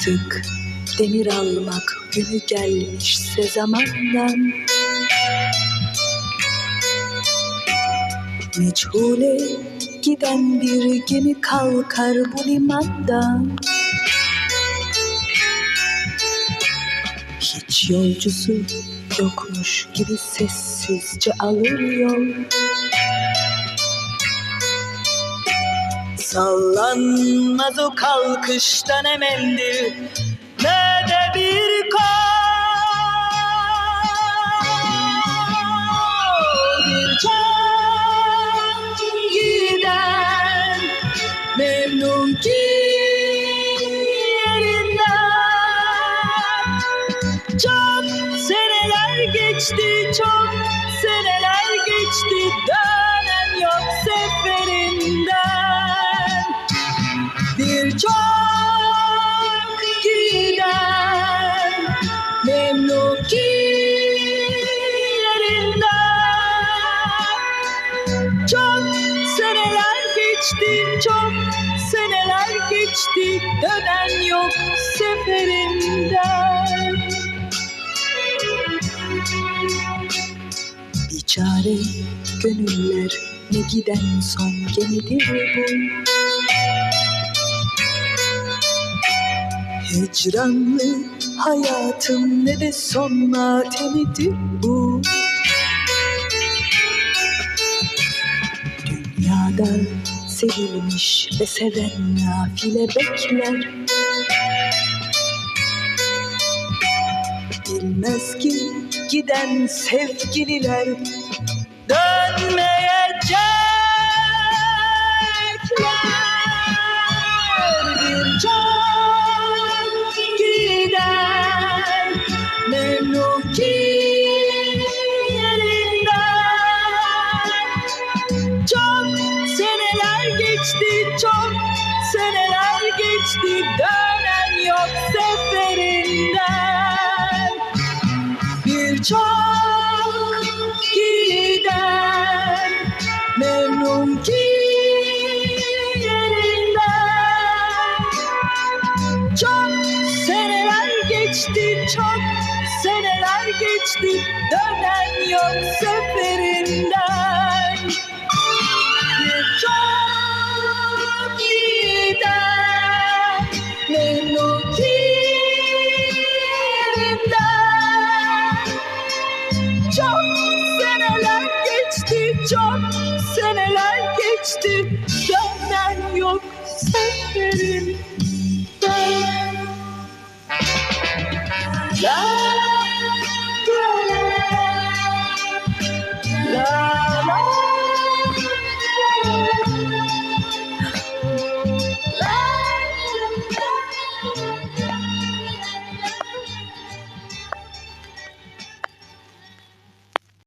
Artık. Demir almak günü gelmişse zamandan Meçhule giden bir gemi kalkar bu limandan. Hiç yolcusu yokmuş gibi sessizce alır yol Sallanmaz o kalkıştan emeldir. Ne de bir kol Bir can giden memnun ki Çok seneler geçti çok seneler geçti. Dönen geçti çok seneler geçti dönen yok seferinden. Biçare gönüller ne giden son gemidir bu. Hicranlı hayatım ne de son matemidir bu. Dünyada sevilmiş ve seven nafile bekler. Bilmez ki giden sevgililer dönmeyecekler çok seneler geçti dönen yok seferinden. Bir çok giden memnun ki yerinden. Çok seneler geçti çok seneler geçti dönen yok seferinden yerinden çok seneler geçti çok seneler geçti. Dönen yok seferinden La la